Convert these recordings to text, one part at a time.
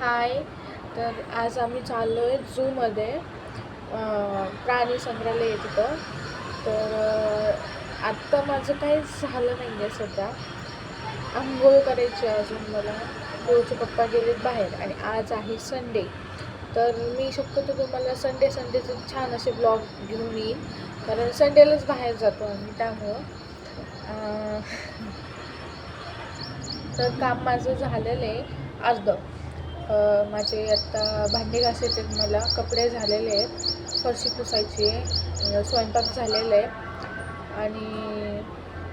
हाय. तर आज आम्ही चाललो आहे झूमध्ये प्राणी संग्रहालय तिथं. तर आत्ता माझं काही झालं नाही आहे सध्या. आंघोळ करायची आहे अजून मला. पोळचे पप्पा गेलेत बाहेर आणि आज आहे संडे. तर मी शक्यतो तुम्हाला संडे संडेचे छान असे ब्लॉग घेऊन येईन. कारण संडेलाच बाहेर जातो आम्ही त्यामुळं. तर काम माझं झालेलं आहे. अर्धं माझे आत्ता भांडे घासायचे आहेत मला कपडे झालेले आहेत फरशी पुसायची आहे स्वयंपाक झालेला आहे. आणि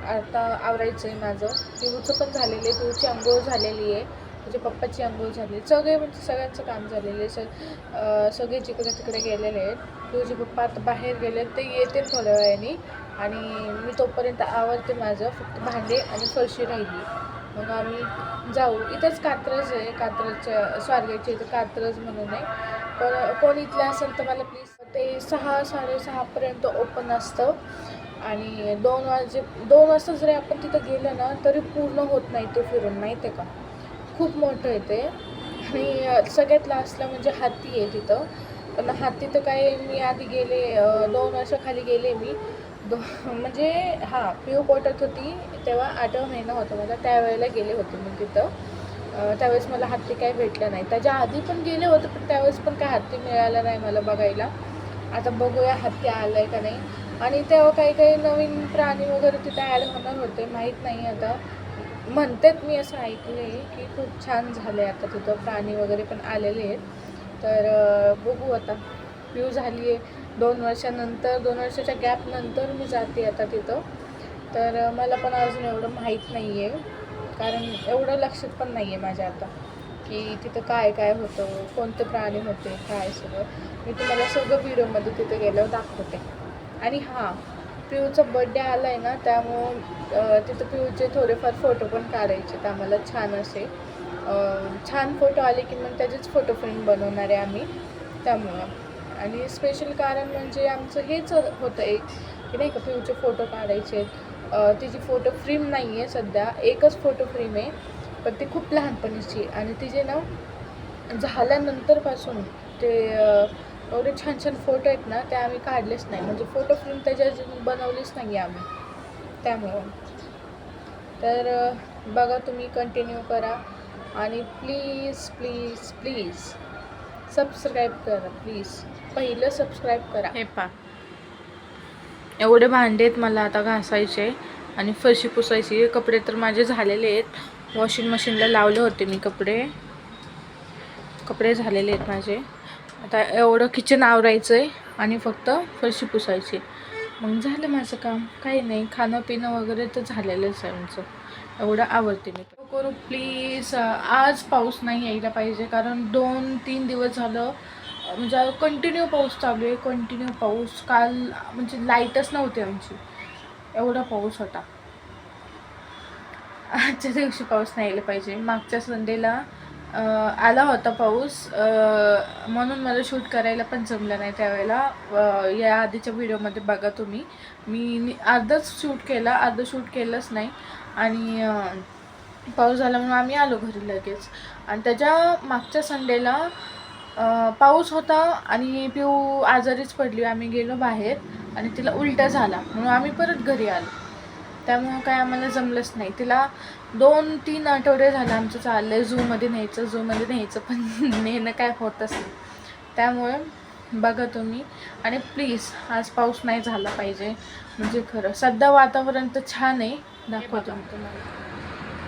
आता आवरायचं आहे माझं. पिऊचं पण झालेलं आहे पिऊची आंघोळ झालेली आहे. म्हणजे पप्पाची आंघोळ झाली सगळे म्हणजे सगळ्यांचं काम झालेलं आहे. स सगळे जिकडे तिकडे गेलेले आहेत. पिऊचे पप्पा आता बाहेर गेले ते येतील थोड्या वेळाने. आणि मी तोपर्यंत आवरते माझं फक्त भांडे आणि फरशी राहिली. मग आम्ही जाऊ. इथंच कात्रज आहे. कात्रजच्या स्वारगेटच्या इथं कात्रज म्हणून आहे. पण कोण इथलं असेल तर मला प्लीज ते सहा साडेसहापर्यंत ओपन असतं. आणि दोन वाजे दोन वाजता जरी आपण तिथं गेलं ना तरी पूर्ण होत नाही ते फिरून. माहिती आहे का? खूप मोठं आहे ते. आणि सगळ्यात लास्टला म्हणजे हाती आहे तिथं. पण हाती तर काय मी आधी गेले दोन वर्षाखाली गेले मी. दो म्हणजे हां पिऊ पोटात होती तेव्हा आठवा महिना होता मला त्यावेळेला गेले होते मी तिथं. त्यावेळेस मला हत्ती काही भेटलं नाही. त्याच्या आधी पण गेले होते पण त्यावेळेस पण काय हत्ती मिळाला नाही मला बघायला. आता बघूया हत्ती आलं आहे का नाही. आणि तेव्हा काही काही नवीन प्राणी वगैरे तिथे ॲड होणार होते माहीत नाही आता. म्हणतात मी असं ऐकले की खूप छान झालं आहे आता तिथं प्राणी वगैरे पण आलेले आहेत. तर बघू आता. व्यू झाली आहे दोन वर्षानंतर दोन वर्षाच्या गॅपनंतर मी जाते आता तिथं. तर मला पण अजून एवढं माहीत नाही आहे कारण एवढं लक्षात पण नाही आहे माझ्या आता. की तिथं काय काय होतं कोणते प्राणी होते काय सगळं. मी तुम्हाला सगळं व्हिडिओमध्ये तिथे गेल्यावर दाखवते. आणि हां पिऊचा बड्डे आला आहे ना त्यामुळं तिथं पिऊचे थोडेफार फोटो पण काढायचे तर आम्हाला. छान असे छान फोटो आले की मग त्याचेच फोटो फ्रेम बनवणार आहे आम्ही. त्यामुळं. आणि स्पेशल कारण म्हणजे आमचं हेच होतं एक की नाही का पिऊचे फोटो काढायचे. तिची फोटो फ्रेम नाही आहे सध्या एकच फोटो फ्रेम आहे पण ती खूप लहानपणीची. आहे आणि तिचे ना झाल्यानंतरपासून ते एवढे छान छान फोटो आहेत ना ते आम्ही काढलेच नाही. म्हणजे फोटो फ्रेम त्याच्या बनवलीच नाही आम्ही. त्यामुळं. तर बघा तुम्ही कंटिन्यू करा. आणि प्लीज प्लीज प्लीज सबस्क्राईब करा प्लीज पहिलं सबस्क्राईब करा. हे पा एवढे भांडे आहेत मला आता घासायचे आणि फरशी पुसायची. कपडे तर माझे झालेले आहेत. वॉशिंग मशीनला लावले होते मी कपडे. कपडे झालेले आहेत माझे. आता एवढं किचन आवरायचं आहे आणि फक्त फरशी पुसायची. मग झालं माझं काम. काही नाही. खाणं पिणं वगैरे तर झालेलंच आहे आमचं. एवढं आवडते मी. करू प्लीज आज पाऊस नाही यायला पाहिजे कारण दोन तीन दिवस झालं म्हणजे कंटिन्यू पाऊस चालू आहे कंटिन्यू पाऊस. काल म्हणजे लाईटच नव्हती आमची. एवढा पाऊस होता. आजच्या दिवशी पाऊस नाही यायला पाहिजे. मागच्या संडेला आला होता पाऊस. म्हणून मला शूट करायला पण जमलं नाही त्यावेळेला. या आधीच्या व्हिडिओमध्ये बघा तुम्ही. मी नि- अर्धच शूट केला अर्धं शूट केलंच नाही. आणि पाऊस झाला म्हणून आम्ही आलो घरी लगेच. आणि त्याच्या मागच्या संडेला पाऊस होता आणि पिऊ आजारीच पडली. आम्ही गेलो बाहेर आणि तिला उलटा झाला म्हणून आम्ही परत घरी आलो. त्यामुळं काय आम्हाला जमलंच नाही. तिला दोन तीन आठवडे झाले आमचं चाललं आहे झूमध्ये न्यायचं झूमध्ये न्यायचं पण नेणं काय होतच नाही. त्यामुळे बघा तुम्ही. आणि प्लीज आज पाऊस नाही झाला पाहिजे. म्हणजे खरं. सध्या वातावरण तर छान आहे. दाखवतो मी तुम्हाला.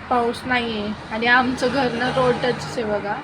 पाऊस नाही आहे आणि आमचं घर ना रोड टच आहे बघा.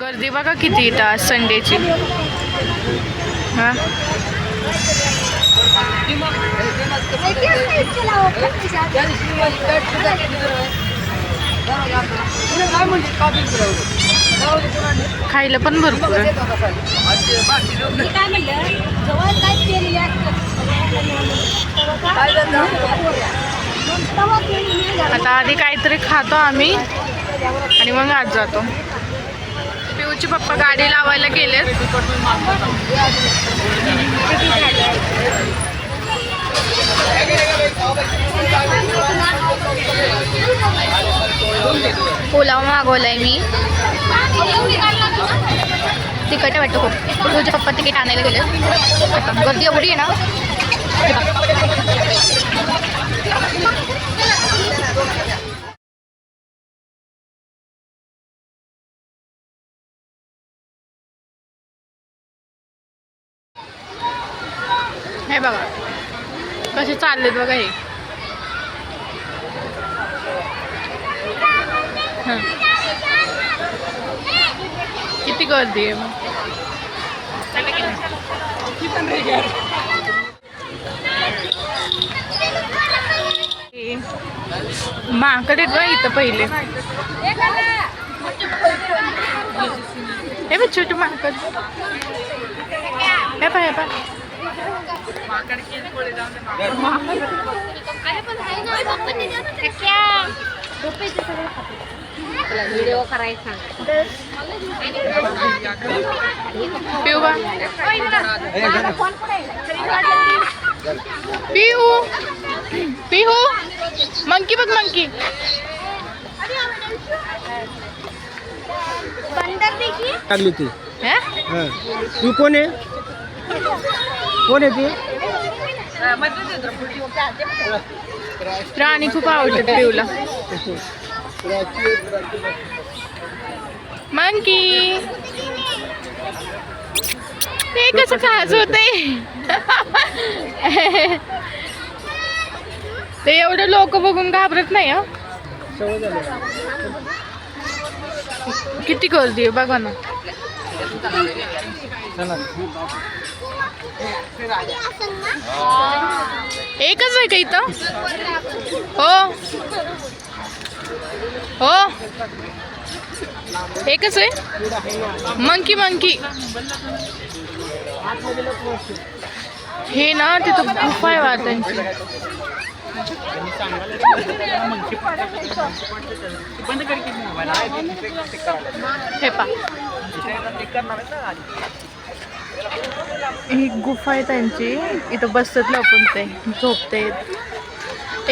गर्दी बघा किती इथं आज संडेची. हां? खायला पण भरपूर आहे. आता आधी काहीतरी खातो आम्ही आणि मग आज जातो. पिऊचे पप्पा गाडी लावायला गेले पुलाव मागवलाय मी. तिकट आहे वाटतं खूप. तुझे पप्पा तिकीट आणायला गेले गर्दी एवढी आहे ना हे बघ. हे बघा कसे चाललेत बघा हे. किती गर्दी आहे मग. माकडे बघा इथं पहिले? हे बघ छोटे माकड हे पा हे पा व्हिडिओ करायचा पिऊ पिहू मंकी बघ मंकी लागली ती तू कोण आहे कोण येते प्राणी खूप आवडतात पिऊला. मंकी. ते कसं खास होते ते एवढं लोक बघून घाबरत नाही हा. किती गर्दी आहे बघा ना. एकच आहे का इथं? हो. हो. एकच आहे? Monkey monkey. हे ना तिथं गुफा आहे वा हे पा. ही गुफा आहे त्यांची. इथं बसतात लपून ते. झोपते.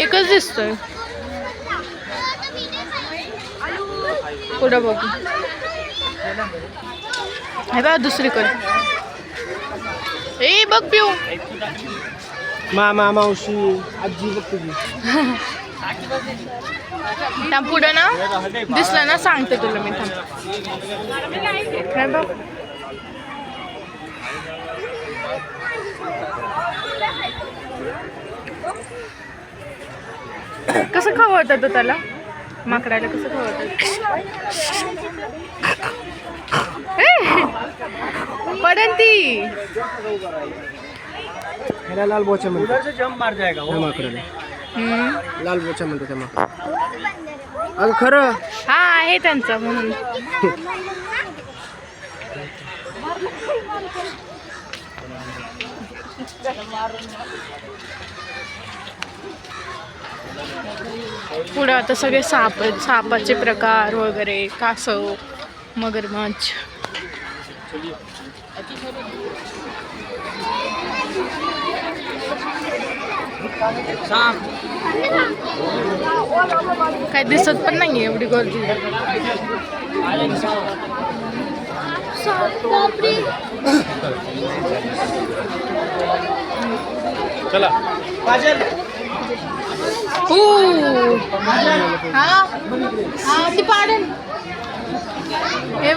एकच दिसतोय. पुढं बघू. हे बघा दुसरीकडे. ए बघ पिऊ. मामा मावशी आजी बघ तुझी. त्या पुढं ना. दिसलं ना सांगते तुला मी थांब. काय बघ. कसं खवळतं तो त्याला? माकडाला कसं खवळतं? पडन ती. ह्याला लाल बोचा म्हणतो जम मार जाएगा त्या माकडाला. लाल बोचा म्हणतो त्या माकड अगं खरं? हा आहे त्यांचा म्हणून. पुढं आता सगळे साप सापाचे प्रकार वगैरे कासव मगरमच्छ. काय दिसत पण नाही एवढी गर्दी. चला. हो हा हा ती पाडन हे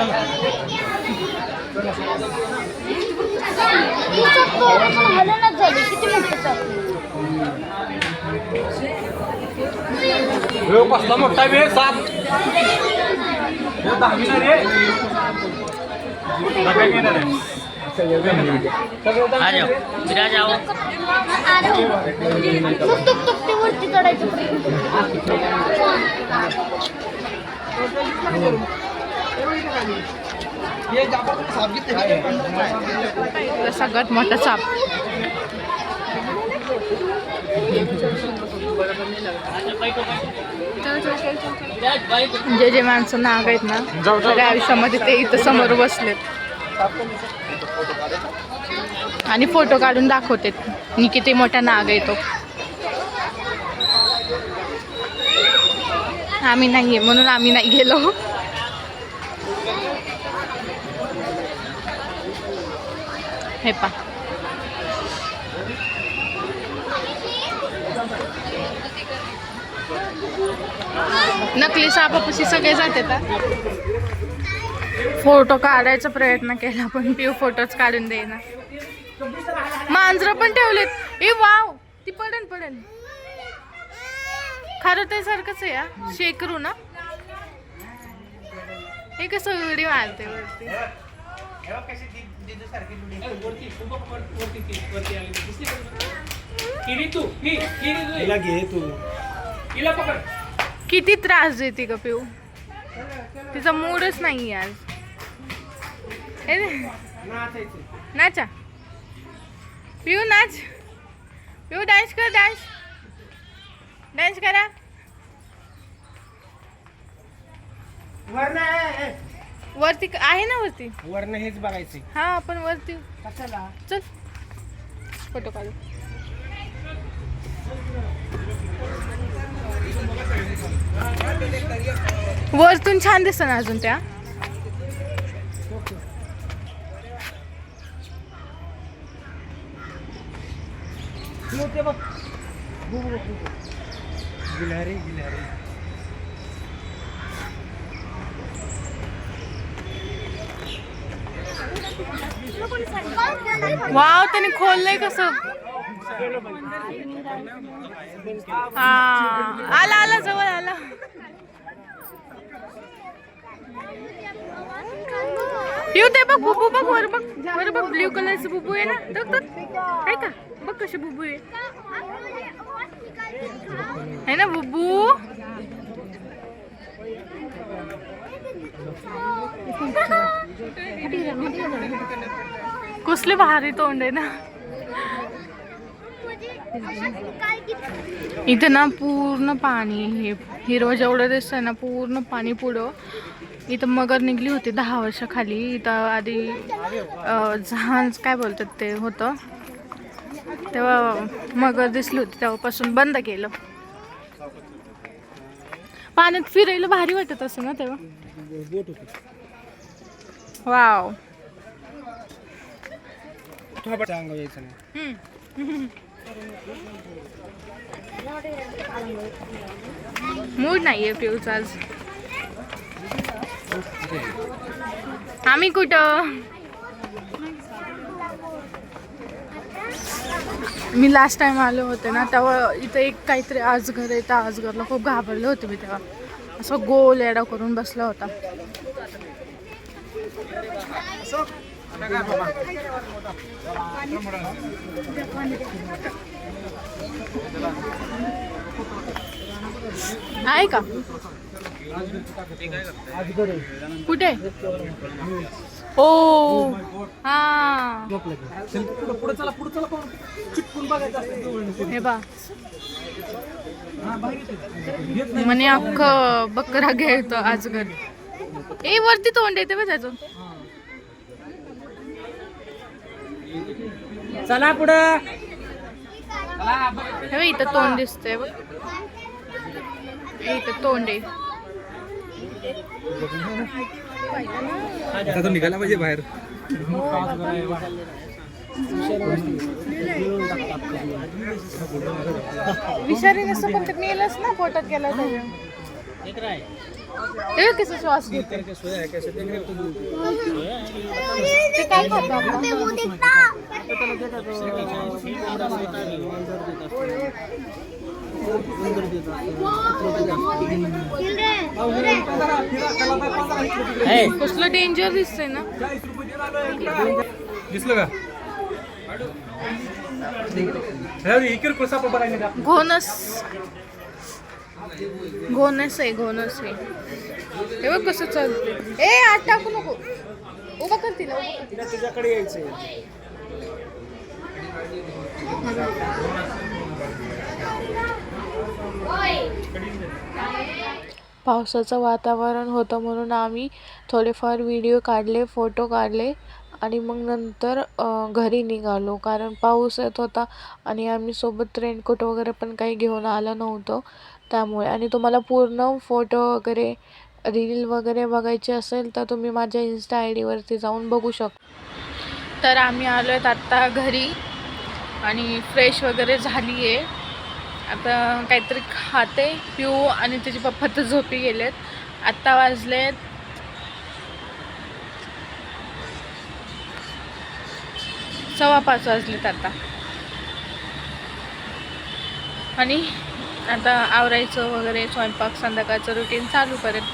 बघ हो दिसतंय का कसला मोठा वेळ साप दहावी रे इथला सगळ्यात मोठा साप जे जे माणसं नाग आहेत ना सगळ्या आयुष्यामध्ये ते इथं समोर बसलेत. आणि फोटो काढून दाखवते मी किती मोठा नाग आहे तो. आम्ही नाहीये म्हणून आम्ही नाही गेलो. हे पा नकली सापापशी सगळे जाते फोटो काढायचा प्रयत्न केला पण पिऊ फोटोच काढून देईना. मांजरं पण ठेवलेत. ए वाव! ती पडन पडन. खरं ते सारखंच आहे या शेकरू ना. हे कसं व्हिडिओ आलते वरती. घे तू. किती त्रास देते ग पिऊ. तिचा मूडच नाही आज. नाचा. पिऊ नाच. पिऊ डान्स कर डान्स डान्स करा. वरती क- आहे ना वरती? वरनं हेच बघायचे. हा आपण वरती. चल. फोटो काढू. वरतून छान दिसत ना अजून त्या. बघ. गिलहरी गिलहरी वाव त्याने खोललंय कसं? हा आला आला जवळ आला. येऊ ते बघ बुबू बघ वर बघ वर बघ ब्ल्यू कलरचं बुबू आहे ना? बघ बघ आहे का? बघ कसे बुबू आहे. है ना बुबू? कसले भारी तोंड आहे ना. इथं ना पूर्ण पाणी हे हिरवं जेवढं दिसतंय ना पूर्ण पाणी पुढं. इथं मगर निघली होती दहा वर्षाखाली. इथं आधी जहाज काय बोलतात ते होतं. तेव्हा मगर दिसली होती तेव्हापासून बंद केलं. पाण्यात फिरायला भारी वाटत असं ना तेव्हा. बोट होती वाव यायचं नाही. हम्म. मूड नाहीये पिऊचा आज. आम्ही कुठं? मी लास्ट टाइम आलो होते ना तेव्हा इथं एक काहीतरी आजघर आहे त्या आजघरला खूप घाबरले होते मी तेव्हा. असं गोल एडा करून बसला होता. आहे का? कुठे? ओ हा. हे बा. म्हणे अख्खं बकरा घ्यायचं आजगर ए वरती तोंड येते बघ त्याचं. चला पुढं. हे इथं तोंड दिसतंय बघ. हे इथं तोंड आहे. आता तो निघाला पाहिजे बाहेर. विषारी नसतं पण ते मेलच ना पोटात गेला त्याच्या ते बघ कसं श्वास घेते ते काय खातं आपलं? कसलं डेंजर दिसतंय ना दिसलं का हे किरकोळ साप बघायला नाही का? घोनस घोनस आहे घोनस आहे. हे बघ कसं चालते ए आत टाकू नको. उभा कर तिला. तुझ्याकडे यायचंय. पावसाचं वातावरण होतं म्हणून आम्ही थोडेफार व्हिडिओ काढले फोटो काढले आणि मग नंतर घरी निघालो. कारण पाऊस येत होता आणि आम्ही सोबत रेनकोट वगैरे पण काही घेऊन आलं नव्हतं. त्यामुळे. आणि तुम्हाला पूर्ण फोटो वगैरे रील वगैरे बघायची असेल तर तुम्ही माझ्या इन्स्टा आय डीवरती जाऊन बघू शकता तर आम्ही आलो आहेत आत्ता घरी आणि फ्रेश वगैरे झाली आहे आता काहीतरी खाते पिऊ आणि त्याचे पप्पा तर झोपी गेलेत. आत्ता वाजलेत. सव्वा पाच वाजलेत आता. आणि आता आवरायचं वगैरे स्वयंपाक संध्याकाळचं रुटीन चालू करेन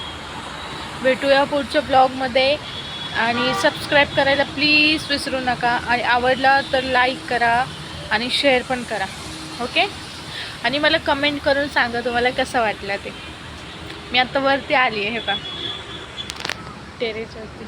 भेटूया पुढच्या ब्लॉगमध्ये आणि सबस्क्राईब करायला प्लीज विसरू नका. आणि आवडला तर लाईक करा आणि शेअर पण करा. ओके आणि मला कमेंट करून सांगा तुम्हाला कसं वाटलं ते. मी आता वरती आली आहे हे पा टेरेसवरती